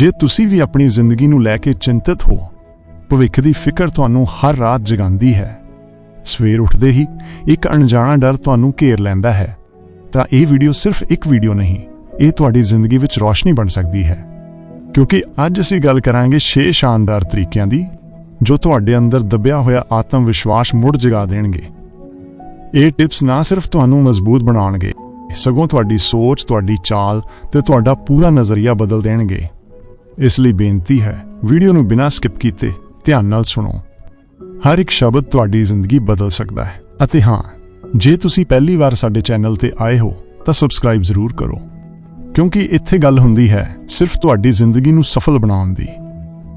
ਜੇ ਤੁਸੀਂ ਵੀ ਆਪਣੀ ਜ਼ਿੰਦਗੀ ਨੂੰ ਲੈ ਕੇ ਚਿੰਤਤ ਹੋ, ਭਵਿੱਖ ਦੀ ਫਿਕਰ ਤੁਹਾਨੂੰ ਹਰ ਰਾਤ ਜਗਾਉਂਦੀ ਹੈ। ਸਵੇਰ ਉੱਠਦੇ ਹੀ ਇੱਕ ਅਣਜਾਣਾ ਡਰ ਤੁਹਾਨੂੰ ਘੇਰ ਲੈਂਦਾ ਹੈ। ਤਾਂ ਇਹ ਵੀਡੀਓ ਸਿਰਫ ਇੱਕ ਵੀਡੀਓ ਨਹੀਂ, ਇਹ ਤੁਹਾਡੀ ਜ਼ਿੰਦਗੀ ਵਿੱਚ ਰੋਸ਼ਨੀ ਬਣ ਸਕਦੀ ਹੈ। ਕਿਉਂਕਿ ਅੱਜ ਅਸੀਂ ਗੱਲ ਕਰਾਂਗੇ 6 ਸ਼ਾਨਦਾਰ ਤਰੀਕਿਆਂ ਦੀ, ਜੋ ਤੁਹਾਡੇ ਅੰਦਰ ਦਬਿਆ ਹੋਇਆ ਆਤਮ ਵਿਸ਼ਵਾਸ ਮੁੜ ਜਗਾ ਦੇਣਗੇ। ਇਹ ਟਿਪਸ ਨਾ ਸਿਰਫ ਤੁਹਾਨੂੰ ਮਜ਼ਬੂਤ ਬਣਾਉਣਗੇ, ਸਗੋਂ ਤੁਹਾਡੀ ਸੋਚ, ਤੁਹਾਡੀ ਚਾਲ ਤੇ ਤੁਹਾਡਾ ਪੂਰਾ ਨਜ਼ਰੀਆ ਬਦਲ ਦੇਣਗੇ। ਇਸ ਲਈ ਬੇਨਤੀ ਹੈ, ਵੀਡੀਓ ਨੂੰ ਬਿਨਾਂ ਸਕਿਪ ਕੀਤੇ ਧਿਆਨ ਨਾਲ ਸੁਣੋ। ਹਰ ਇੱਕ ਸ਼ਬਦ ਤੁਹਾਡੀ ਜ਼ਿੰਦਗੀ ਬਦਲ ਸਕਦਾ ਹੈ। ਅਤੇ ਹਾਂ, ਜੇ ਤੁਸੀਂ ਪਹਿਲੀ ਵਾਰ ਸਾਡੇ ਚੈਨਲ ਤੇ ਆਏ ਹੋ, ਤਾਂ ਸਬਸਕ੍ਰਾਈਬ ਜ਼ਰੂਰ ਕਰੋ। ਕਿਉਂਕਿ ਇੱਥੇ ਗੱਲ ਹੁੰਦੀ ਹੈ, ਸਿਰਫ ਤੁਹਾਡੀ ਜ਼ਿੰਦਗੀ ਨੂੰ ਸਫਲ ਬਣਾਉਣ ਦੀ।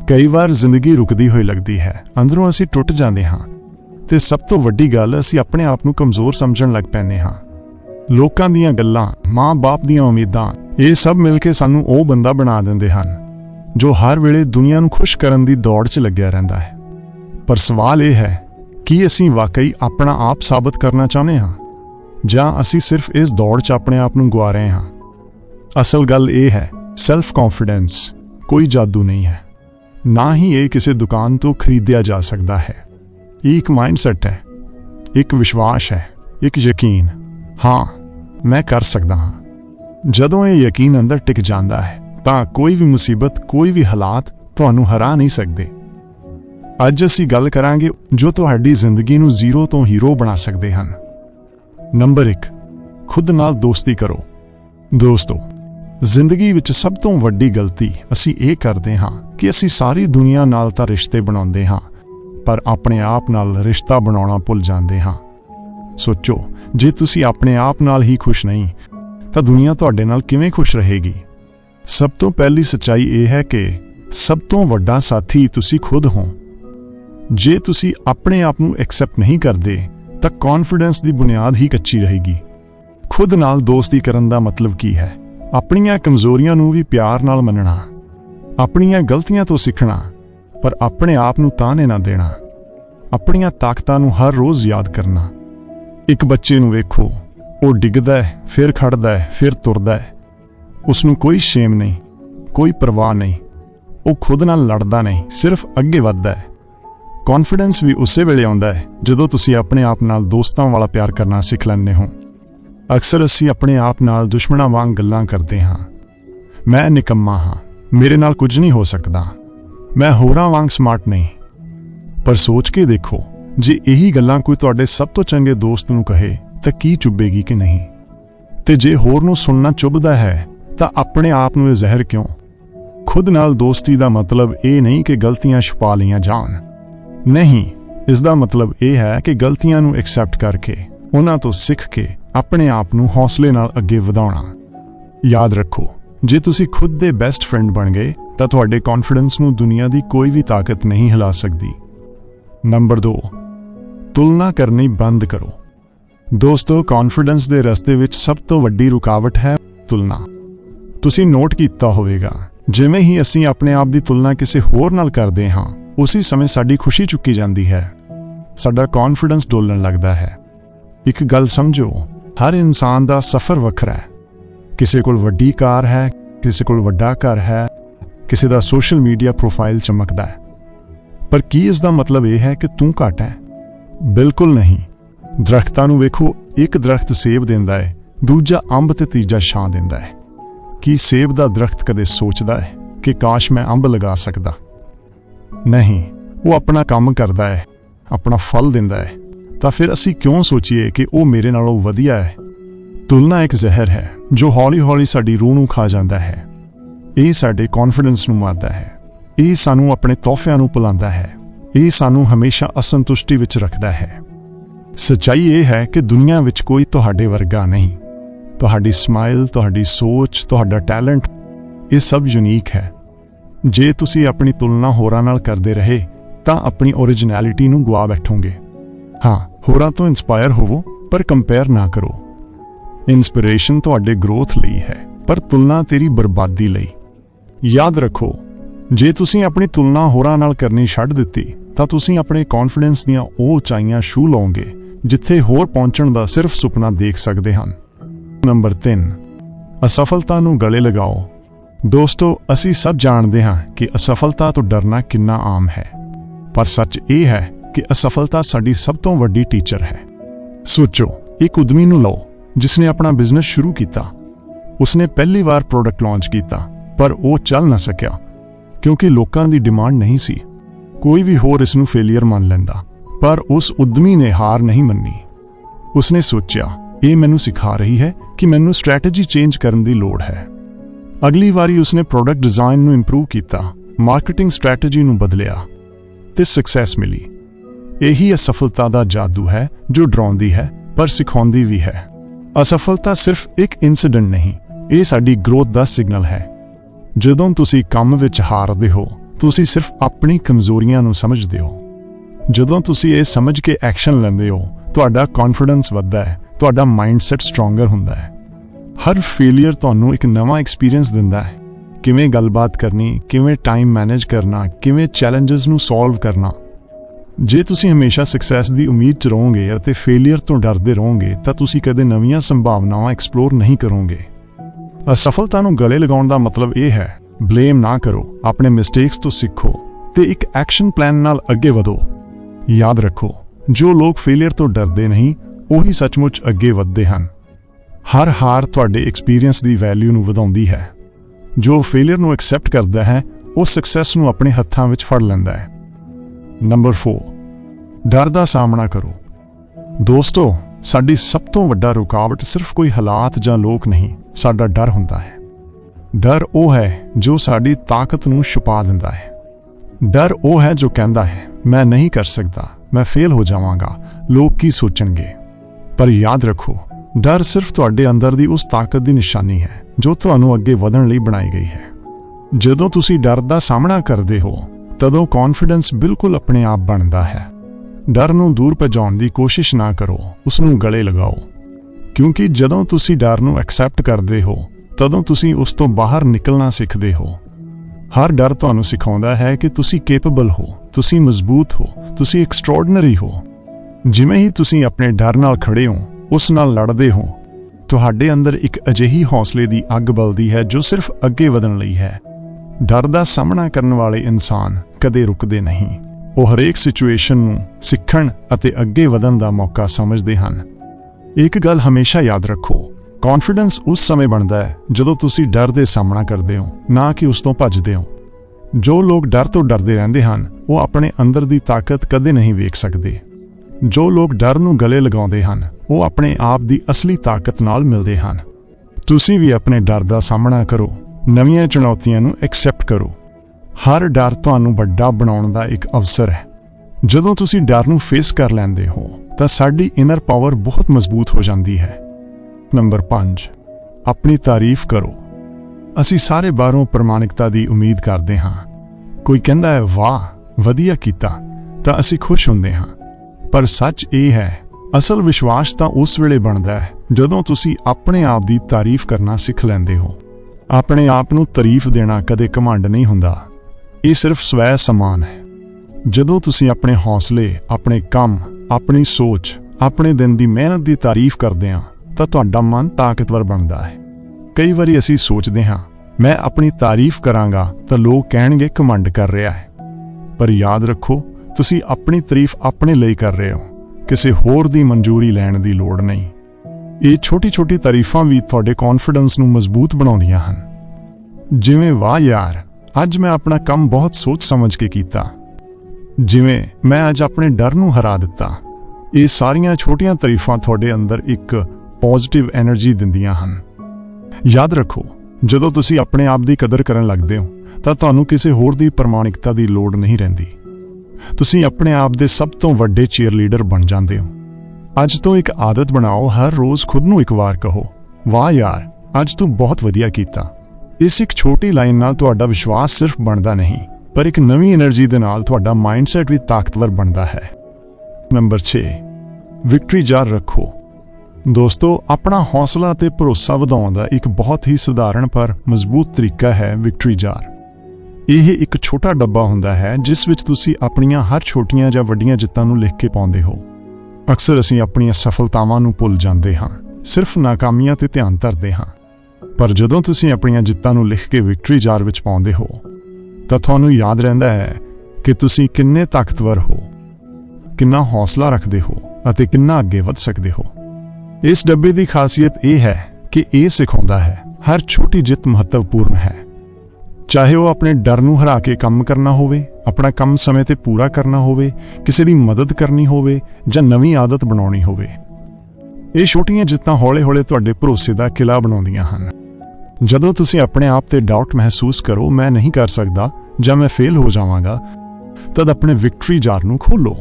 ਕਈ ਵਾਰ ਜ਼ਿੰਦਗੀ ਰੁਕਦੀ ਹੋਈ ਲੱਗਦੀ ਹੈ, ਅੰਦਰੋਂ ਅਸੀਂ ਟੁੱਟ ਜਾਂਦੇ ਹਾਂ। ਤੇ ਸਭ ਤੋਂ ਵੱਡੀ ਗੱਲ, ਅਸੀਂ ਆਪਣੇ ਆਪ ਨੂੰ ਕਮਜ਼ੋਰ ਸਮਝਣ ਲੱਗ ਪੈਂਦੇ ਹਾਂ। ਲੋਕਾਂ ਦੀਆਂ ਗੱਲਾਂ, ਮਾਂ-ਬਾਪ ਦੀਆਂ ਉਮੀਦਾਂ, ਇਹ ਸਭ ਮਿਲ ਕੇ ਸਾਨੂੰ ਉਹ ਬੰਦਾ ਬਣਾ ਦਿੰਦੇ ਹਨ ਜੋ ਹਰ ਵੇਲੇ ਦੁਨੀਆ ਨੂੰ ਖੁਸ਼ ਕਰਨ ਦੀ ਦੌੜ 'ਚ ਲੱਗਿਆ ਰਹਿੰਦਾ ਹੈ। ਪਰ ਸਵਾਲ ਇਹ ਹੈ, ਕੀ ਅਸੀਂ ਵਾਕਈ ਆਪਣਾ ਆਪ ਸਾਬਤ ਕਰਨਾ ਚਾਹੁੰਦੇ ਹਾਂ? ਜਾਂ ਅਸੀਂ ਸਿਰਫ ਇਸ ਦੌੜ 'ਚ ਆਪਣੇ ਆਪ ਨੂੰ ਗਵਾ ਰਹੇ ਹਾਂ? ਅਸਲ ਗੱਲ ਇਹ ਹੈ ਸੈਲਫ ਕੌਨਫੀਡੈਂਸ ਕੋਈ ਜਾਦੂ ਨਹੀਂ ਹੈ। ਨਾ ਹੀ ਇਹ ਕਿਸੇ ਦੁਕਾਨ ਤੋਂ ਖਰੀਦਿਆ ਜਾ ਸਕਦਾ ਹੈ। ਇਹ ਇੱਕ ਮਾਈਂਡਸੈਟ ਹੈ, ਇੱਕ ਵਿਸ਼ਵਾਸ ਹੈ, ਇੱਕ ਯਕੀਨ। ਹਾਂ, ਮੈਂ ਕਰ ਸਕਦਾ ਹਾਂ। ਜਦੋਂ ਇਹ ਯਕੀਨ ਅੰਦਰ ਟਿਕ ਜਾਂਦਾ ਹੈ ਤਾਂ ਕੋਈ ਵੀ ਮੁਸੀਬਤ, ਕੋਈ ਵੀ ਹਾਲਾਤ ਤੁਹਾਨੂੰ ਹਰਾ ਨਹੀਂ ਸਕਦੇ। ਅੱਜ ਅਸੀਂ ਗੱਲ ਕਰਾਂਗੇ ਜੋ ਤੁਹਾਡੀ ਜ਼ਿੰਦਗੀ ਨੂੰ ਜ਼ੀਰੋ ਤੋਂ ਹੀਰੋ ਬਣਾ ਸਕਦੇ ਹਨ। ਨੰਬਰ 1 ਖੁਦ ਨਾਲ ਦੋਸਤੀ ਕਰੋ। ਦੋਸਤੋ, ਜ਼ਿੰਦਗੀ ਵਿੱਚ ਸਭ ਤੋਂ ਵੱਡੀ ਗਲਤੀ ਅਸੀਂ ਇਹ ਕਰਦੇ ਹਾਂ ਕਿ ਅਸੀਂ ਸਾਰੀ ਦੁਨੀਆ ਨਾਲ ਤਾਂ ਰਿਸ਼ਤੇ ਬਣਾਉਂਦੇ ਹਾਂ, ਪਰ ਆਪਣੇ ਆਪ ਨਾਲ ਰਿਸ਼ਤਾ ਬਣਾਉਣਾ ਭੁੱਲ ਜਾਂਦੇ ਹਾਂ। ਸੋਚੋ, ਜੇ ਤੁਸੀਂ ਆਪਣੇ ਆਪ ਨਾਲ ਹੀ ਖੁਸ਼ ਨਹੀਂ, ਤਾਂ ਦੁਨੀਆ ਤੁਹਾਡੇ ਨਾਲ ਕਿਵੇਂ ਖੁਸ਼ ਰਹੇਗੀ? ਸਭ ਤੋਂ ਪਹਿਲੀ ਸੱਚਾਈ ਇਹ ਹੈ ਕਿ ਸਭ ਤੋਂ ਵੱਡਾ ਸਾਥੀ ਤੁਸੀਂ ਖੁਦ ਹੋ। ਜੇ ਤੁਸੀਂ ਆਪਣੇ ਆਪ ਨੂੰ ਐਕਸੈਪਟ ਨਹੀਂ ਕਰਦੇ, ਤਾਂ ਕੌਨਫੀਡੈਂਸ ਦੀ ਬੁਨਿਆਦ ਹੀ ਕੱਚੀ ਰਹੇਗੀ। ਖੁਦ ਨਾਲ ਦੋਸਤੀ ਕਰਨ ਦਾ ਮਤਲਬ ਕੀ ਹੈ? ਆਪਣੀਆਂ ਕਮਜ਼ੋਰੀਆਂ ਨੂੰ ਵੀ ਪਿਆਰ ਨਾਲ ਮੰਨਣਾ, ਆਪਣੀਆਂ ਗਲਤੀਆਂ ਤੋਂ ਸਿੱਖਣਾ, ਪਰ ਆਪਣੇ ਆਪ ਨੂੰ ਤਾਨੇ ਨਾ ਦੇਣਾ, ਆਪਣੀਆਂ ਤਾਕਤਾਂ ਨੂੰ ਹਰ ਰੋਜ਼ ਯਾਦ ਕਰਨਾ। ਇੱਕ ਬੱਚੇ ਨੂੰ ਵੇਖੋ, ਉਹ ਡਿੱਗਦਾ ਹੈ, ਫਿਰ ਖੜਦਾ ਹੈ, ਫਿਰ ਤੁਰਦਾ ਹੈ। ਉਸ ਨੂੰ ਕੋਈ ਸ਼ੇਮ ਨਹੀਂ, ਕੋਈ ਪਰਵਾਹ ਨਹੀਂ। ਉਹ ਖੁਦ ਨਾਲ ਲੜਦਾ ਨਹੀਂ, ਸਿਰਫ ਅੱਗੇ ਵੱਧਦਾ ਹੈ। ਕੌਨਫੀਡੈਂਸ ਵੀ ਉਸੇ ਵੇਲੇ ਆਉਂਦਾ ਹੈ, ਜਦੋਂ ਤੁਸੀਂ ਆਪਣੇ ਆਪ ਨਾਲ ਦੋਸਤਾਂ ਵਾਲਾ ਪਿਆਰ ਕਰਨਾ ਸਿੱਖ ਲੈਂਦੇ ਹੋ। ਅਕਸਰ ਅਸੀਂ ਆਪਣੇ ਆਪ ਨਾਲ ਦੁਸ਼ਮਣਾਂ ਵਾਂਗ ਗੱਲਾਂ ਕਰਦੇ ਹਾਂ। ਮੈਂ ਨਿਕੰਮਾ ਹਾਂ, ਮੇਰੇ ਨਾਲ ਕੁਝ ਨਹੀਂ ਹੋ ਸਕਦਾ। ਮੈਂ ਹੋਰਾਂ ਵਾਂਗ ਸਮਾਰਟ ਨਹੀਂ। ਪਰ ਸੋਚ ਕੇ ਦੇਖੋ, ਜੇ ਇਹੀ ਗੱਲਾਂ ਕੋਈ ਤੁਹਾਡੇ ਸਭ ਤੋਂ ਚੰਗੇ ਦੋਸਤ ਨੂੰ ਕਹੇ, ਤਾਂ ਕੀ ਚੁੱਭੇਗੀ ਕਿ ਨਹੀਂ? ਤੇ ਜੇ ਹੋਰ ਨੂੰ ਸੁਣਨਾ ਚੁੱਭਦਾ ਹੈ ਤਾਂ ਆਪਣੇ ਆਪ ਨੂੰ ਇਹ ਜ਼ਹਿਰ ਕਿਉਂ? ਖੁਦ ਨਾਲ ਦੋਸਤੀ ਦਾ ਮਤਲਬ ਇਹ ਨਹੀਂ ਕਿ ਗਲਤੀਆਂ ਛੁਪਾ ਲਈਆਂ ਜਾਣ। ਨਹੀਂ, ਇਸ ਦਾ ਮਤਲਬ ਇਹ ਹੈ ਕਿ ਗਲਤੀਆਂ ਨੂੰ ਐਕਸੈਪਟ ਕਰਕੇ, ਉਹਨਾਂ ਤੋਂ ਸਿੱਖ ਕੇ ਆਪਣੇ ਆਪ ਨੂੰ ਹੌਸਲੇ ਨਾਲ ਅੱਗੇ ਵਧਾਉਣਾ। ਯਾਦ ਰੱਖੋ, ਜੇ ਤੁਸੀਂ ਖੁਦ ਦੇ ਬੈਸਟ ਫਰੈਂਡ ਬਣ ਗਏ, ਤਾਂ ਤੁਹਾਡੇ ਕੌਨਫੀਡੈਂਸ ਨੂੰ ਦੁਨੀਆ ਦੀ ਕੋਈ ਵੀ ਤਾਕਤ ਨਹੀਂ ਹਿਲਾ ਸਕਦੀ। ਨੰਬਰ 2 ਤੁਲਨਾ ਕਰਨੀ ਬੰਦ ਕਰੋ। ਦੋਸਤੋ ਕੌਨਫੀਡੈਂਸ ਦੇ ਰਸਤੇ ਵਿੱਚ ਸਭ ਤੋਂ ਵੱਡੀ ਰੁਕਾਵਟ ਹੈ ਤੁਲਨਾ। ਤੁਸੀਂ ਨੋਟ ਕੀਤਾ ਹੋਵੇਗਾ। ਜਿਵੇਂ ਹੀ ਅਸੀਂ ਆਪਣੇ ਆਪ ਦੀ ਤੁਲਨਾ ਕਿਸੇ ਹੋਰ ਨਾਲ ਕਰਦੇ ਹਾਂ, ਉਸੇ ਸਮੇਂ ਸਾਡੀ ਖੁਸ਼ੀ ਚੁੱਕੀ ਜਾਂਦੀ ਹੈ। ਸਾਡਾ ਕੌਨਫੀਡੈਂਸ ਡੋਲਣ ਲੱਗਦਾ ਹੈ। ਇੱਕ ਗੱਲ ਸਮਝੋ, ਹਰ ਇਨਸਾਨ ਦਾ ਸਫ਼ਰ ਵੱਖਰਾ ਹੈ। ਕਿਸੇ ਕੋਲ ਵੱਡੀ ਕਾਰ ਹੈ, ਕਿਸੇ ਕੋਲ ਵੱਡਾ ਘਰ ਹੈ, ਕਿਸੇ ਦਾ ਸੋਸ਼ਲ ਮੀਡੀਆ ਪ੍ਰੋਫਾਈਲ ਚਮਕਦਾ ਹੈ। ਪਰ ਕੀ ਇਸ ਦਾ ਮਤਲਬ ਇਹ ਹੈ ਕਿ ਤੂੰ ਘੱਟ ਹੈ? ਬਿਲਕੁਲ ਨਹੀਂ। ਦਰਖਤਾਂ ਨੂੰ ਵੇਖੋ, ਇੱਕ ਦਰਖਤ ਸੇਬ ਦਿੰਦਾ ਹੈ, ਦੂਜਾ ਅੰਬ ਤੇ ਤੀਜਾ ਛਾਂ ਦਿੰਦਾ ਹੈ। ਕੀ ਸੇਬ ਦਾ ਦਰਖਤ ਕਦੇ ਸੋਚਦਾ ਹੈ ਕਿ ਕਾਸ਼ ਮੈਂ ਅੰਬ ਲਗਾ ਸਕਦਾ? ਨਹੀਂ, ਉਹ ਆਪਣਾ ਕੰਮ ਕਰਦਾ ਹੈ, ਆਪਣਾ ਫਲ ਦਿੰਦਾ ਹੈ। ਤਾਂ ਫਿਰ ਅਸੀਂ ਕਿਉਂ ਸੋਚੀਏ ਕਿ ਉਹ ਮੇਰੇ ਨਾਲੋਂ ਵਧੀਆ ਹੈ? ਤੁਲਨਾ ਇੱਕ ਜ਼ਹਿਰ ਹੈ, ਜੋ ਹੌਲੀ-ਹੌਲੀ ਸਾਡੀ ਰੂਹ ਨੂੰ ਖਾ ਜਾਂਦਾ ਹੈ। ਇਹ ਸਾਡੇ ਕੌਨਫੀਡੈਂਸ ਨੂੰ ਮਾਰਦਾ ਹੈ। ਇਹ ਸਾਨੂੰ ਆਪਣੇ ਤੋਹਫਿਆਂ ਨੂੰ ਭੁਲਾਉਂਦਾ ਹੈ। ਇਹ ਸਾਨੂੰ ਹਮੇਸ਼ਾ ਅਸੰਤੁਸ਼ਟੀ ਵਿੱਚ ਰੱਖਦਾ ਹੈ। ਸੱਚਾਈ ਇਹ ਹੈ ਕਿ ਦੁਨੀਆ ਵਿੱਚ ਕੋਈ ਤੁਹਾਡੇ ਵਰਗਾ ਨਹੀਂ। ਤੁਹਾਡੀ ਸਮਾਈਲ ਤੁਹਾਡੀ ਸੋਚ, ਤੁਹਾਡਾ ਟੈਲੈਂਟ ਇਹ ਸਭ ਯੂਨੀਕ ਹੈ। ਜੇ ਤੁਸੀਂ ਆਪਣੀ ਤੁਲਨਾ ਹੋਰਾਂ ਨਾਲ ਕਰਦੇ ਰਹੇ, ਤਾਂ ਆਪਣੀ ਓਰੀਜਨੈਲਿਟੀ ਨੂੰ ਗਵਾ ਬੈਠੋਗੇ। ਹਾਂ, ਹੋਰਾਂ ਤੋਂ ਇਨਸਪਾਇਰ ਹੋਵੋ, ਪਰ ਕੰਪੇਅਰ ਨਾ ਕਰੋ। ਇਨਸਪੀਰੇਸ਼ਨ ਤੁਹਾਡੇ ਗਰੋਥ ਲਈ ਹੈ, ਪਰ ਤੁਲਨਾ ਤੇਰੀ ਬਰਬਾਦੀ ਲਈ। ਯਾਦ ਰੱਖੋ, ਜੇ ਤੁਸੀਂ ਆਪਣੀ ਤੁਲਨਾ ਹੋਰਾਂ ਨਾਲ ਕਰਨੀ ਛੱਡ ਦਿੱਤੀ, ਤਾਂ ਤੁਸੀਂ ਆਪਣੇ ਕੌਨਫੀਡੈਂਸ ਦੀਆਂ ਉਹ ਉਚਾਈਆਂ ਛੂ ਲਓਗੇ, ਜਿੱਥੇ ਹੋਰ ਪਹੁੰਚਣ ਦਾ ਸਿਰਫ ਸੁਪਨਾ ਦੇਖ ਸਕਦੇ ਹਨ। ਨੰਬਰ 3 ਅਸਫਲਤਾ ਨੂੰ ਗਲੇ ਲਗਾਓ। ਦੋਸਤੋ, ਅਸੀਂ ਸਭ ਜਾਣਦੇ ਹਾਂ ਕਿ ਅਸਫਲਤਾ ਤੋਂ ਡਰਨਾ ਕਿੰਨਾ ਆਮ ਹੈ। ਪਰ ਸੱਚ ਇਹ ਹੈ ਕਿ ਅਸਫਲਤਾ ਸਾਡੀ ਸਭ ਤੋਂ ਵੱਡੀ ਟੀਚਰ ਹੈ। ਸੋਚੋ, ਇੱਕ ਉਦਮੀ ਨੂੰ ਲਓ ਜਿਸ ਨੇ ਆਪਣਾ ਬਿਜ਼ਨਸ ਸ਼ੁਰੂ ਕੀਤਾ। ਉਸਨੇ ਪਹਿਲੀ ਵਾਰ ਪ੍ਰੋਡਕਟ ਲਾਂਚ ਕੀਤਾ, ਪਰ ਉਹ ਚੱਲ ਨਾ ਸਕਿਆ, ਕਿਉਂਕਿ ਲੋਕਾਂ ਦੀ ਡਿਮਾਂਡ ਨਹੀਂ ਸੀ। ਕੋਈ ਵੀ ਹੋਰ ਇਸ ਨੂੰ ਫੇਲਿਅਰ ਮੰਨ ਲੈਂਦਾ, ਪਰ ਉਸ ਉਦਮੀ ਨੇ ਹਾਰ ਨਹੀਂ ਮੰਨੀ। ਉਸਨੇ ਸੋਚਿਆ ਇਹ ਮੈਨੂੰ ਸਿਖਾ ਰਹੀ ਹੈ ਕਿ ਮੈਨੂੰ ਸਟ੍ਰੈਟਜੀ ਚੇਂਜ ਕਰਨ ਦੀ ਲੋੜ ਹੈ। ਅਗਲੀ ਵਾਰੀ ਉਸਨੇ ਪ੍ਰੋਡਕਟ ਡਿਜ਼ਾਈਨ ਨੂੰ ਇੰਪਰੂਵ ਕੀਤਾ ਮਾਰਕੀਟਿੰਗ ਸਟ੍ਰੈਟਜੀ ਨੂੰ ਬਦਲਿਆ ਤੇ ਸਕਸੈਸ ਮਿਲੀ। ਇਹੀ ਅਸਫਲਤਾ ਦਾ ਜਾਦੂ ਹੈ ਜੋ ਡਰਾਉਂਦੀ ਹੈ, ਪਰ ਸਿਖਾਉਂਦੀ ਵੀ ਹੈ। ਅਸਫਲਤਾ ਸਿਰਫ ਇੱਕ ਇਨਸੀਡੈਂਟ ਨਹੀਂ, ਇਹ ਸਾਡੀ ਗਰੋਥ ਦਾ ਸਿਗਨਲ ਹੈ। ਜਦੋਂ ਤੁਸੀਂ ਕੰਮ ਵਿੱਚ ਹਾਰਦੇ ਹੋ, ਤੁਸੀਂ ਸਿਰਫ ਆਪਣੀ ਕਮਜ਼ੋਰੀਆਂ ਨੂੰ ਸਮਝਦੇ ਹੋ। ਜਦੋਂ ਤੁਸੀਂ ਇਹ ਸਮਝ ਕੇ ਐਕਸ਼ਨ ਲੈਂਦੇ ਹੋ, ਤੁਹਾਡਾ ਕੌਨਫੀਡੈਂਸ ਵੱਧਦਾ ਹੈ। ਤੁਹਾਡਾ ਮਾਈਂਡਸੈਟ ਸਟਰੋਂਗਰ ਹੁੰਦਾ ਹੈ। ਹਰ ਫੇਲਿਅਰ ਤੁਹਾਨੂੰ ਇੱਕ ਨਵਾਂ ਐਕਸਪੀਰੀਅੰਸ ਦਿੰਦਾ ਹੈ। ਕਿਵੇਂ ਗੱਲਬਾਤ ਕਰਨੀ, ਕਿਵੇਂ ਟਾਈਮ ਮੈਨੇਜ ਕਰਨਾ, ਕਿਵੇਂ ਚੈਲੰਜਸ ਨੂੰ ਸੋਲਵ ਕਰਨਾ। ਜੇ ਤੁਸੀਂ ਹਮੇਸ਼ਾ ਸਕਸੈਸ ਦੀ ਉਮੀਦ 'ਚ ਰਹੋਗੇ ਅਤੇ ਫੇਲਿਅਰ ਤੋਂ ਡਰਦੇ ਰਹੋਗੇ, ਤਾਂ ਤੁਸੀਂ ਕਦੇ ਨਵੀਆਂ ਸੰਭਾਵਨਾਵਾਂ ਐਕਸਪਲੋਰ ਨਹੀਂ ਕਰੋਗੇ। ਅਸਫਲਤਾ ਨੂੰ ਗਲੇ ਲਗਾਉਣ ਦਾ ਮਤਲਬ ਇਹ ਹੈ ਬਲੇਮ ਨਾ ਕਰੋ, ਆਪਣੇ ਮਿਸਟੇਕਸ ਤੋਂ ਸਿੱਖੋ ਤੇ ਇੱਕ ਐਕਸ਼ਨ ਪਲਾਨ ਨਾਲ ਅੱਗੇ ਵਧੋ। ਯਾਦ ਰੱਖੋ, ਜੋ ਲੋਕ ਫੇਲਿਅਰ ਤੋਂ ਡਰਦੇ ਨਹੀਂ ਉਹੀ ਸੱਚਮੁੱਚ ਅੱਗੇ ਵਧਦੇ ਹਨ। ਹਰ ਹਾਰ ਤੁਹਾਡੇ ਐਕਸਪੀਰੀਅੰਸ ਦੀ ਵੈਲਿਊ ਨੂੰ ਵਧਾਉਂਦੀ ਹੈ। ਜੋ ਫੇਲਿਅਰ ਨੂੰ ਐਕਸੈਪਟ ਕਰਦਾ ਹੈ, ਉਹ ਸਕਸੈਸ ਨੂੰ ਆਪਣੇ ਹੱਥਾਂ ਵਿੱਚ ਫੜ ਲੈਂਦਾ ਹੈ। ਨੰਬਰ 4 ਡਰ ਦਾ ਸਾਹਮਣਾ ਕਰੋ। ਦੋਸਤੋ, ਸਾਡੀ ਸਭ ਤੋਂ ਵੱਡਾ ਰੁਕਾਵਟ ਸਿਰਫ ਕੋਈ ਹਾਲਾਤ ਜਾਂ ਲੋਕ ਨਹੀਂ, ਸਾਡਾ ਡਰ ਹੁੰਦਾ ਹੈ। ਡਰ ਉਹ ਹੈ ਜੋ ਸਾਡੀ ਤਾਕਤ ਨੂੰ ਛੁਪਾ ਦਿੰਦਾ ਹੈ। ਡਰ ਉਹ ਹੈ ਜੋ ਕਹਿੰਦਾ ਹੈ, ਮੈਂ ਨਹੀਂ ਕਰ ਸਕਦਾ, ਮੈਂ ਫੇਲ ਹੋ ਜਾਵਾਂਗਾ, ਲੋਕ ਕੀ ਸੋਚਣਗੇ? ਪਰ ਯਾਦ ਰੱਖੋ, ਡਰ ਸਿਰਫ ਤੁਹਾਡੇ ਅੰਦਰ ਦੀ ਉਸ ਤਾਕਤ ਦੀ ਨਿਸ਼ਾਨੀ ਹੈ, ਜੋ ਤੁਹਾਨੂੰ ਅੱਗੇ ਵਧਣ ਲਈ ਬਣਾਈ ਗਈ ਹੈ। ਜਦੋਂ ਤੁਸੀਂ ਡਰ ਦਾ ਸਾਹਮਣਾ ਕਰਦੇ ਹੋ, ਤਦੋਂ ਕੌਨਫੀਡੈਂਸ ਬਿਲਕੁਲ ਆਪਣੇ ਆਪ ਬਣਦਾ ਹੈ। ਡਰ ਨੂੰ ਦੂਰ ਭਜਾਉਣ ਦੀ ਕੋਸ਼ਿਸ਼ ਨਾ ਕਰੋ, ਉਸ ਨੂੰ ਗਲੇ ਲਗਾਓ। ਕਿਉਂਕਿ ਜਦੋਂ ਤੁਸੀਂ ਡਰ ਨੂੰ ਐਕਸੈਪਟ ਕਰਦੇ ਹੋ, ਤਦੋਂ ਤੁਸੀਂ ਉਸ ਤੋਂ ਬਾਹਰ ਨਿਕਲਣਾ ਸਿੱਖਦੇ ਹੋ। ਹਰ ਡਰ ਤੁਹਾਨੂੰ ਸਿਖਾਉਂਦਾ ਹੈ ਕਿ ਤੁਸੀਂ ਕੈਪੇਬਲ ਹੋ, ਤੁਸੀਂ ਮਜ਼ਬੂਤ ਹੋ, ਤੁਸੀਂ ਐਕਸਟਰਾਆਰਡੀਨਰੀ ਹੋ। ਜਿਵੇਂ ਹੀ ਤੁਸੀਂ ਆਪਣੇ ਡਰ ਨਾਲ ਖੜੇ ਹੋ, ਉਸ ਨਾਲ ਲੜਦੇ ਹੋ, ਤੁਹਾਡੇ ਅੰਦਰ ਇੱਕ ਅਜਿਹੀ ਹੌਸਲੇ ਦੀ ਅੱਗ ਬਲਦੀ ਹੈ ਜੋ ਸਿਰਫ ਅੱਗੇ ਵਧਣ ਲਈ ਹੈ। ਡਰ ਦਾ ਸਾਹਮਣਾ ਕਰਨ ਵਾਲੇ ਇਨਸਾਨ ਕਦੇ ਰੁਕਦੇ ਨਹੀਂ। ਉਹ ਹਰੇਕ ਸਿਚੁਏਸ਼ਨ ਨੂੰ ਸਿੱਖਣ ਅਤੇ ਅੱਗੇ ਵਧਣ ਦਾ ਮੌਕਾ ਸਮਝਦੇ ਹਨ। ਇੱਕ ਗੱਲ ਹਮੇਸ਼ਾ ਯਾਦ ਰੱਖੋ ਕੌਨਫੀਡੈਂਸ ਉਸ ਸਮੇਂ ਬਣਦਾ ਹੈ ਜਦੋਂ ਤੁਸੀਂ ਡਰ ਦੇ ਸਾਹਮਣਾ ਕਰਦੇ ਹੋ, ਨਾ ਕਿ ਉਸ ਤੋਂ ਭੱਜਦੇ ਹੋ। ਜੋ ਲੋਕ ਡਰ ਤੋਂ ਡਰਦੇ ਰਹਿੰਦੇ ਹਨ, ਉਹ ਆਪਣੇ ਅੰਦਰ ਦੀ ਤਾਕਤ ਕਦੇ ਨਹੀਂ ਵੇਖ ਸਕਦੇ। ਜੋ ਲੋਕ ਡਰ ਨੂੰ ਗਲੇ ਲਗਾਉਂਦੇ ਹਨ, ਉਹ ਆਪਣੇ ਆਪ ਦੀ ਅਸਲੀ ਤਾਕਤ ਨਾਲ ਮਿਲਦੇ ਹਨ। ਤੁਸੀਂ ਵੀ ਆਪਣੇ ਡਰ ਦਾ ਸਾਹਮਣਾ ਕਰੋ, ਨਵੀਆਂ ਚੁਣੌਤੀਆਂ ਨੂੰ ਐਕਸੈਪਟ ਕਰੋ। ਹਰ ਡਰ ਤੁਹਾਨੂੰ ਵੱਡਾ ਬਣਾਉਣ ਦਾ ਇੱਕ ਅਵਸਰ ਹੈ। ਜਦੋਂ ਤੁਸੀਂ ਡਰ ਨੂੰ ਫੇਸ ਕਰ ਲੈਂਦੇ ਹੋ, ਤਾਂ ਸਾਡੀ ਇਨਰ ਪਾਵਰ ਬਹੁਤ ਮਜ਼ਬੂਤ ਹੋ ਜਾਂਦੀ ਹੈ। ਨੰਬਰ 5 ਆਪਣੀ ਤਾਰੀਫ ਕਰੋ। ਅਸੀਂ ਸਾਰੇ ਬਾਹਰੋਂ ਪ੍ਰਮਾਣਿਕਤਾ ਦੀ ਉਮੀਦ ਕਰਦੇ ਹਾਂ। ਕੋਈ ਕਹਿੰਦਾ ਹੈ, ਵਾਹ, ਵਧੀਆ ਕੀਤਾ। ਤਾਂ ਅਸੀਂ ਖੁਸ਼ ਹੁੰਦੇ ਹਾਂ। ਪਰ ਸੱਚ ਇਹ ਹੈ, ਅਸਲ ਵਿਸ਼ਵਾਸ ਤਾਂ ਉਸ ਵੇਲੇ ਬਣਦਾ ਹੈ, ਜਦੋਂ ਤੁਸੀਂ ਆਪਣੇ ਆਪ ਦੀ ਤਾਰੀਫ ਕਰਨਾ ਸਿੱਖ ਲੈਂਦੇ ਹੋ। ਆਪਣੇ ਆਪ ਨੂੰ ਤਾਰੀਫ ਦੇਣਾ ਕਦੇ ਘਮੰਡ ਨਹੀਂ ਹੁੰਦਾ। ਇਹ ਸਿਰਫ ਸਵੈ ਸਮਾਨ ਹੈ। ਜਦੋਂ ਤੁਸੀਂ ਆਪਣੇ ਹੌਸਲੇ, ਆਪਣੇ ਕੰਮ, ਆਪਣੀ ਸੋਚ, ਆਪਣੇ ਦਿਨ ਦੀ ਮਿਹਨਤ ਦੀ ਤਾਰੀਫ ਕਰਦੇ ਹਾਂ, ਤਾਂ ਤੁਹਾਡਾ ਮਨ ਤਾਕਤਵਰ ਬਣਦਾ ਹੈ। ਕਈ ਵਾਰੀ ਅਸੀਂ ਸੋਚਦੇ ਹਾਂ, ਮੈਂ ਆਪਣੀ ਤਾਰੀਫ ਕਰਾਂਗਾ ਤਾਂ ਲੋਕ ਕਹਿਣਗੇ ਕਮੰਡ ਕਰ ਰਿਹਾ ਹੈ। ਪਰ ਯਾਦ ਰੱਖੋ ਤੁਸੀਂ ਆਪਣੀ ਤਾਰੀਫ ਆਪਣੇ ਲਈ ਕਰ ਰਹੇ ਹੋ। ਕਿਸੇ ਹੋਰ ਦੀ ਮਨਜ਼ੂਰੀ ਲੈਣ ਦੀ ਲੋੜ ਨਹੀਂ। ਇਹ ਛੋਟੀ-ਛੋਟੀ ਤਾਰੀਫਾਂ ਵੀ ਤੁਹਾਡੇ ਕੌਨਫੀਡੈਂਸ ਨੂੰ ਮਜ਼ਬੂਤ ਬਣਾਉਂਦੀਆਂ ਹਨ। ਜਿਵੇਂ, ਵਾਹ ਯਾਰ, ਅੱਜ ਮੈਂ ਆਪਣਾ ਕੰਮ ਬਹੁਤ ਸੋਚ ਸਮਝ ਕੇ ਕੀਤਾ। ਜਿਵੇਂ, ਮੈਂ ਅੱਜ ਆਪਣੇ ਡਰ ਨੂੰ ਹਰਾ ਦਿੱਤਾ। ਇਹ ਸਾਰੀਆਂ ਛੋਟੀਆਂ ਤਾਰੀਫਾਂ ਤੁਹਾਡੇ ਅੰਦਰ ਇੱਕ ਪੋਜ਼ਿਟਿਵ એનર્ਜੀ ਦਿੰਦੀਆਂ ਹਨ। ਯਾਦ ਰੱਖੋ, ਜਦੋਂ ਤੁਸੀਂ ਆਪਣੇ ਆਪ ਦੀ ਕਦਰ ਕਰਨ ਲੱਗਦੇ ਹੋ, ਤਾਂ ਤੁਹਾਨੂੰ ਕਿਸੇ ਹੋਰ ਦੀ ਪ੍ਰਮਾਣਿਕਤਾ ਦੀ ਲੋੜ ਨਹੀਂ ਰਹਿੰਦੀ। ਤੁਸੀਂ ਆਪਣੇ ਆਪ ਦੇ ਸਭ ਤੋਂ ਵੱਡੇ ਚੀਅਰਲੀਡਰ ਬਣ ਜਾਂਦੇ ਹੋ। ਅੱਜ ਤੋਂ ਇੱਕ ਆਦਤ ਬਣਾਓ, ਹਰ ਰੋਜ਼ ਖੁਦ ਨੂੰ ਇੱਕ ਵਾਰ ਕਹੋ, ਵਾਹ ਯਾਰ, ਅੱਜ ਤੂੰ ਬਹੁਤ ਵਧੀਆ ਕੀਤਾ। ਇਸ ਇੱਕ ਛੋਟੀ ਲਾਈਨ ਨਾਲ ਤੁਹਾਡਾ ਵਿਸ਼ਵਾਸ ਸਿਰਫ ਬਣਦਾ ਨਹੀਂ, ਪਰ ਇੱਕ ਨਵੀਂ એનર્ਜੀ ਦੇ ਨਾਲ ਤੁਹਾਡਾ ਮਾਈਂਡਸੈਟ ਵੀ ਤਾਕਤਵਰ ਬਣਦਾ ਹੈ। ਨੰਬਰ 6 ਵਿਕਟਰੀ ਜਾਰ ਰੱਖੋ। ਦੋਸਤੋ, ਆਪਣਾ ਹੌਸਲਾ ਤੇ ਭਰੋਸਾ ਵਧਾਉਣ ਦਾ ਇੱਕ ਬਹੁਤ ਹੀ ਸਧਾਰਨ ਪਰ ਮਜ਼ਬੂਤ ਤਰੀਕਾ ਹੈ ਵਿਕਟਰੀ ਜਾਰ। ਇਹ ਇੱਕ ਛੋਟਾ ਡੱਬਾ ਹੁੰਦਾ ਹੈ, ਜਿਸ ਵਿੱਚ ਤੁਸੀਂ ਆਪਣੀਆਂ ਹਰ ਛੋਟੀਆਂ ਜਾਂ ਵੱਡੀਆਂ ਜਿੱਤਾਂ ਨੂੰ ਲਿਖ ਕੇ ਪਾਉਂਦੇ ਹੋ। ਅਕਸਰ ਅਸੀਂ ਆਪਣੀਆਂ ਸਫਲਤਾਵਾਂ ਨੂੰ ਭੁੱਲ ਜਾਂਦੇ ਹਾਂ, ਸਿਰਫ ਨਾਕਾਮੀਆਂ ਤੇ ਧਿਆਨ ਧਰਦੇ ਹਾਂ। ਪਰ ਜਦੋਂ ਤੁਸੀਂ ਆਪਣੀਆਂ ਜਿੱਤਾਂ ਨੂੰ ਲਿਖ ਕੇ ਵਿਕਟਰੀ ਜਾਰ ਵਿੱਚ ਪਾਉਂਦੇ ਹੋ, ਤਾਂ ਤੁਹਾਨੂੰ ਯਾਦ ਰਹਿੰਦਾ ਹੈ ਕਿ ਤੁਸੀਂ ਕਿੰਨੇ ਤਾਕਤਵਰ ਹੋ, ਕਿੰਨਾ ਹੌਸਲਾ ਰੱਖਦੇ ਹੋ ਅਤੇ ਕਿੰਨਾ ਅੱਗੇ ਵੱਧ ਸਕਦੇ ਹੋ। ਇਸ ਡੱਬੇ ਦੀ ਖਾਸੀਅਤ ਇਹ ਹੈ ਕਿ ਇਹ ਸਿਖਾਉਂਦਾ ਹੈ, ਹਰ ਛੋਟੀ ਜਿੱਤ ਮਹੱਤਵਪੂਰਨ ਹੈ। ਚਾਹੇ ਉਹ ਆਪਣੇ ਡਰ ਨੂੰ ਹਰਾ ਕੇ ਕੰਮ ਕਰਨਾ ਹੋਵੇ, ਆਪਣਾ ਕੰਮ ਸਮੇਂ ਤੇ ਪੂਰਾ ਕਰਨਾ ਹੋਵੇ, ਕਿਸੇ ਦੀ ਮਦਦ ਕਰਨੀ ਹੋਵੇ ਜਾਂ ਨਵੀਂ ਆਦਤ ਬਣਾਉਣੀ ਹੋਵੇ। ਇਹ ਛੋਟੀਆਂ ਜਿੱਤਾਂ ਹੌਲੇ-ਹੌਲੇ ਤੁਹਾਡੇ ਭਰੋਸੇ ਦਾ ਕਿਲਾ ਬਣਾਉਂਦੀਆਂ ਹਨ। ਜਦੋਂ ਤੁਸੀਂ ਆਪਣੇ ਆਪ ਤੇ ਡਾਊਟ ਮਹਿਸੂਸ ਕਰੋ, ਮੈਂ ਨਹੀਂ ਕਰ ਸਕਦਾ ਜਾਂ ਮੈਂ ਫੇਲ ਹੋ ਜਾਵਾਂਗਾ, ਤਦ ਆਪਣੇ ਵਿਕਟਰੀ ਜਾਰ ਨੂੰ ਖੋਲੋ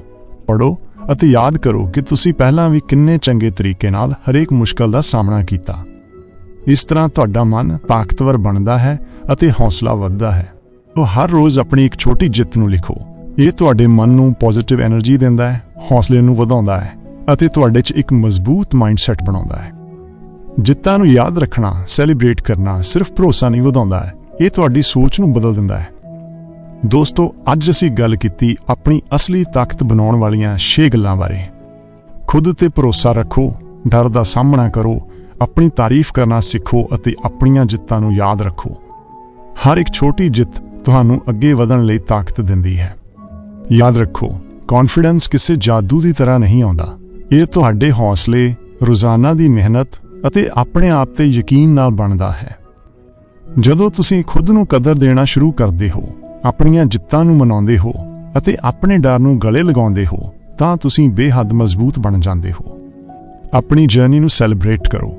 ਪੜੋ ਅਤੇ ਯਾਦ ਕਰੋ ਕਿ ਤੁਸੀਂ ਪਹਿਲਾਂ ਵੀ ਕਿੰਨੇ ਚੰਗੇ ਤਰੀਕੇ ਨਾਲ ਹਰੇਕ ਮੁਸ਼ਕਲ ਦਾ ਸਾਹਮਣਾ ਕੀਤਾ। ਇਸ ਤਰ੍ਹਾਂ ਤੁਹਾਡਾ ਮਨ ਤਾਕਤਵਰ ਬਣਦਾ ਹੈ ਅਤੇ ਹੌਸਲਾ ਵੱਧਦਾ ਹੈ। ਉਹ ਹਰ ਰੋਜ਼ ਆਪਣੀ ਇੱਕ ਛੋਟੀ ਜਿੱਤ ਨੂੰ ਲਿਖੋ। ਇਹ ਤੁਹਾਡੇ ਮਨ ਨੂੰ ਪੋਜ਼ਿਟਿਵ એનર્ਜੀ ਦਿੰਦਾ ਹੈ, ਹੌਸਲੇ ਨੂੰ ਵਧਾਉਂਦਾ ਹੈ ਅਤੇ ਤੁਹਾਡੇ 'ਚ ਇੱਕ ਮਜ਼ਬੂਤ ਮਾਈਂਡਸੈਟ ਬਣਾਉਂਦਾ ਹੈ। ਜਿੱਤਾਂ ਨੂੰ ਯਾਦ ਰੱਖਣਾ ਸੈਲੀਬ੍ਰੇਟ ਕਰਨਾ ਸਿਰਫ ਭਰੋਸਾ ਨਹੀਂ ਵਧਾਉਂਦਾ ਇਹ ਤੁਹਾਡੀ ਸੋਚ ਨੂੰ ਬਦਲ ਦਿੰਦਾ ਹੈ। ਦੋਸਤੋ, ਅੱਜ ਅਸੀਂ ਗੱਲ ਕੀਤੀ ਆਪਣੀ ਅਸਲੀ ਤਾਕਤ ਬਣਾਉਣ ਵਾਲੀਆਂ 6 ਗੱਲਾਂ ਬਾਰੇ। ਖੁਦ ਤੇ ਭਰੋਸਾ ਰੱਖੋ, ਡਰ ਦਾ ਸਾਹਮਣਾ ਕਰੋ ਆਪਣੀ ਤਾਰੀਫ ਕਰਨਾ ਸਿੱਖੋ ਅਤੇ ਆਪਣੀਆਂ ਜਿੱਤਾਂ ਨੂੰ ਯਾਦ ਰੱਖੋ। ਹਰ ਇੱਕ ਛੋਟੀ ਜਿੱਤ ਤੁਹਾਨੂੰ ਅੱਗੇ ਵਧਣ ਲਈ ਤਾਕਤ ਦਿੰਦੀ ਹੈ। ਯਾਦ ਰੱਖੋ ਕੌਨਫੀਡੈਂਸ ਕਿਸੇ ਜਾਦੂ ਦੀ ਤਰ੍ਹਾਂ ਨਹੀਂ ਆਉਂਦਾ। ਇਹ ਤੁਹਾਡੇ ਹੌਸਲੇ, ਰੋਜ਼ਾਨਾ ਦੀ ਮਿਹਨਤ ਅਤੇ ਆਪਣੇ ਆਪ ਤੇ ਯਕੀਨ ਨਾਲ ਬਣਦਾ ਹੈ। ਜਦੋਂ ਤੁਸੀਂ ਖੁਦ ਨੂੰ ਕਦਰ ਦੇਣਾ ਸ਼ੁਰੂ ਕਰਦੇ ਹੋ, ਆਪਣੀਆਂ ਜਿੱਤਾਂ ਨੂੰ ਮਨਾਉਂਦੇ ਹੋ ਅਤੇ ਆਪਣੇ ਡਰ ਨੂੰ ਗਲੇ ਲਗਾਉਂਦੇ ਹੋ, ਤਾਂ ਤੁਸੀਂ ਬੇਹੱਦ ਮਜ਼ਬੂਤ ਬਣ ਜਾਂਦੇ ਹੋ। ਆਪਣੀ ਜਰਨੀ ਨੂੰ ਸੈਲੀਬ੍ਰੇਟ ਕਰੋ।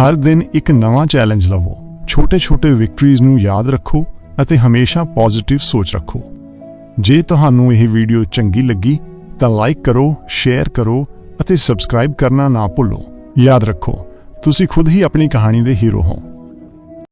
ਹਰ ਦਿਨ ਇੱਕ ਨਵਾਂ ਚੈਲੰਜ ਲਵੋ। ਛੋਟੇ-ਛੋਟੇ ਵਿਕਟਰੀਜ਼ ਨੂੰ ਯਾਦ ਰੱਖੋ ਅਤੇ ਹਮੇਸ਼ਾ ਪੋਜ਼ਿਟਿਵ ਸੋਚ ਰੱਖੋ। ਜੇ ਤੁਹਾਨੂੰ ਇਹ ਵੀਡੀਓ ਚੰਗੀ ਲੱਗੀ, ਤਾਂ ਲਾਈਕ ਕਰੋ ਸ਼ੇਅਰ ਕਰੋ ਅਤੇ ਸਬਸਕ੍ਰਾਈਬ ਕਰਨਾ ਨਾ ਭੁੱਲੋ। ਯਾਦ ਰੱਖੋ, ਤੁਸੀਂ ਖੁਦ ਹੀ ਆਪਣੀ ਕਹਾਣੀ ਦੇ ਹੀਰੋ ਹੋ।